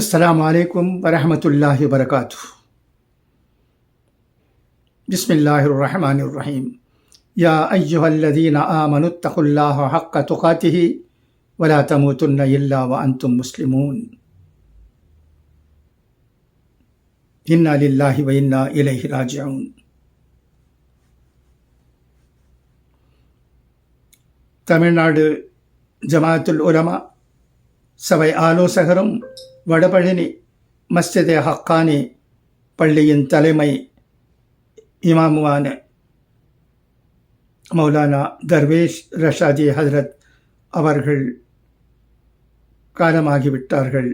السلام عليكم ورحمة الله وبركاته. بسم الله الرحمن الرحيم. يا أيها الذين آمنوا اتقوا الله حق تقاته ولا تموتن إلا وأنتم مسلمون. إنا لله وإنا إليه راجعون. തമിഴ്നാട് ജമാഅത്തുൽ ഉലമ சபை ஆலோசகரும் வடபழனி மஸ்ஜிதே ஹக்கானி பள்ளியின் தலைமை இமாமுவான மௌலானா தர்வேஷ் ரஷாஜி ஹசரத் அவர்கள் காலமாகிவிட்டார்கள்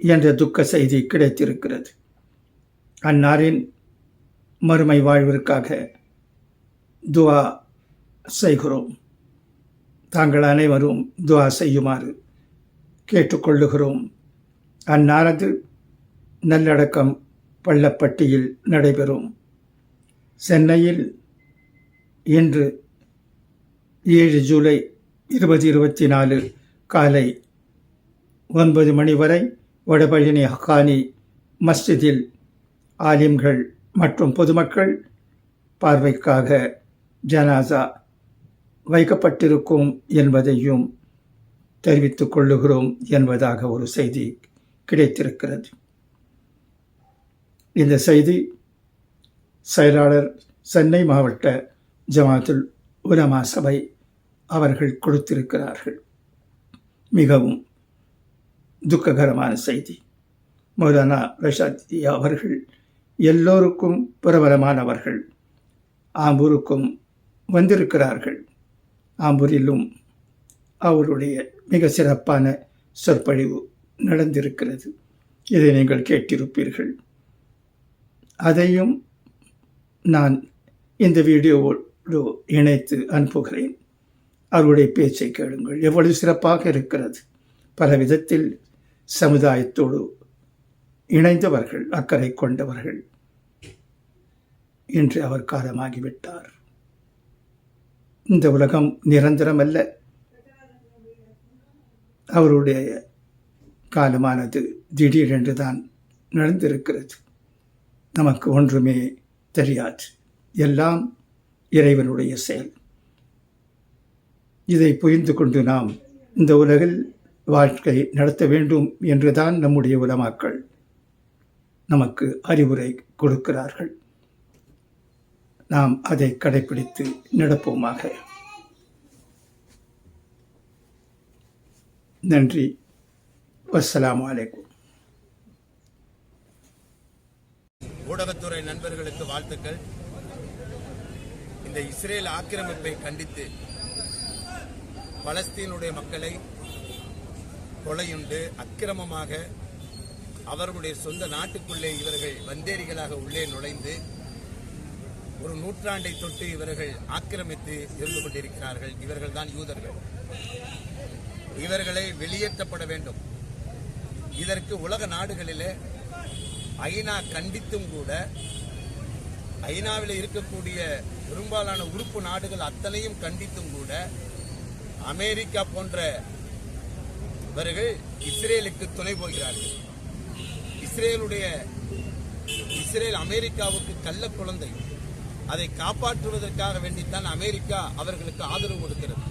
என்ற துக்க செய்தி கிடைத்திருக்கிறது அன்னாரின் மறுமை வாழ்விற்காக துவா செய்கிறோம் தாங்கள் அனைவரும் துவா செய்யுமாறு கேட்டுக்கொள்ளுகிறோம். அந்நாளது நல்லடக்கம் பள்ளப்பட்டியில் நடைபெறும். சென்னையில் இன்று ஏழு ஜூலை இருபது இருபத்தி நாலு காலை ஒன்பது மணி வரை வடபழனி ஹக்கானி மஸ்ஜிதில் ஆலிம்கள் மற்றும் பொதுமக்கள் பார்வைக்காக ஜனாசா வைக்கப்பட்டிருக்கும் என்பதையும் தெரிவித்துக் கொள்ளுகிறோம் என்பதாக ஒரு செய்தி கிடைத்திருக்கிறது. இந்த செய்தி செயலாளர் சென்னை மாவட்ட ஜமாத்துல் உலமா சபை அவர்கள் கொடுத்திருக்கிறார்கள். மிகவும் துக்ககரமான செய்தி. மௌலானா ரஷாதி அவர்கள் எல்லோருக்கும் பிரபலமானவர்கள். ஆம்பூருக்கும் வந்திருக்கிறார்கள். ஆம்பூரிலும் அவருடைய மிக சிறப்பான சொற்பொழிவு நடந்திருக்கிறது. இதை நீங்கள் கேட்டிருப்பீர்கள். அதையும் நான் இந்த வீடியோவோடு இணைத்து அனுப்புகிறேன். அவருடைய பேச்சை கேளுங்கள். எவ்வளவு சிறப்பாக இருக்கிறது. பல விதத்தில் சமுதாயத்தோடு இணைந்தவர்கள் அக்கறை கொண்டவர்கள் என்று அவர் காலமாகிவிட்டார். இந்த உலகம் நிரந்தரமல்ல. அவருடைய காலமானது திடீரென்று தான் நடந்திருக்கிறது. நமக்கு ஒன்றுமே தெரியாது. எல்லாம் இறைவனுடைய செயல். இதை புரிந்து கொண்டு நாம் இந்த உலகில் வாழ்க்கை நடத்த வேண்டும் என்றுதான் நம்முடைய உலமாக்கள் நமக்கு அறிவுரை கொடுக்கிறார்கள். நாம் அதை கடைபிடித்து நடப்போமாக. நன்றி. வசலாம் அலைக்கும். ஊடகத்துறை நண்பர்களுக்கு வாழ்த்துக்கள். இந்த இஸ்ரேல் ஆக்கிரமிப்பை கண்டித்து பலஸ்தீனுடைய மக்களை கொலையுண்டு. அக்கிரமமாக அவர்களுடைய சொந்த நாட்டுக்குள்ளே இவர்கள் வந்தேரிகளாக உள்ளே நுழைந்து ஒரு நூற்றாண்டை தொட்டு இவர்கள் ஆக்கிரமித்து இருந்து கொண்டிருக்கிறார்கள். இவர்கள் தான் யூதர்கள். இவர்களை வெளியேற்றப்பட வேண்டும். இதற்கு உலக நாடுகளிலே ஐநா கண்டித்தும் கூட ஐநாவில் இருக்கக்கூடிய பெரும்பாலான உறுப்பு நாடுகள் அத்தனையும் கண்டித்தும் கூட அமெரிக்கா போன்ற இவர்கள் இஸ்ரேலுக்கு துணை போகிறார்கள். இஸ்ரேலுடைய இஸ்ரேல் அமெரிக்காவுக்கு கள்ள குழந்தை. அதை காப்பாற்றுவதற்காக வேண்டித்தான் அமெரிக்கா அவர்களுக்கு ஆதரவு கொடுக்கிறது.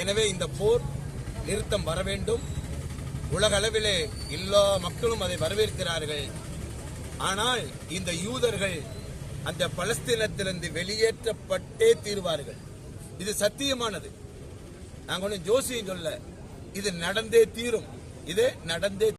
எனவே இந்த போர் நிறுத்தம் வர வேண்டும். உலக அளவிலே எல்லா மக்களும் அதை வரவேற்கிறார்கள். ஆனால் இந்த யூதர்கள் அந்த பலஸ்தீனத்திலிருந்து வெளியேற்றப்பட்டே தீர்வார்கள். இது சத்தியமானது. நாங்கள் ஒன்றும் ஜோசியம் சொல்ல. இது நடந்தே தீரும். இது நடந்தே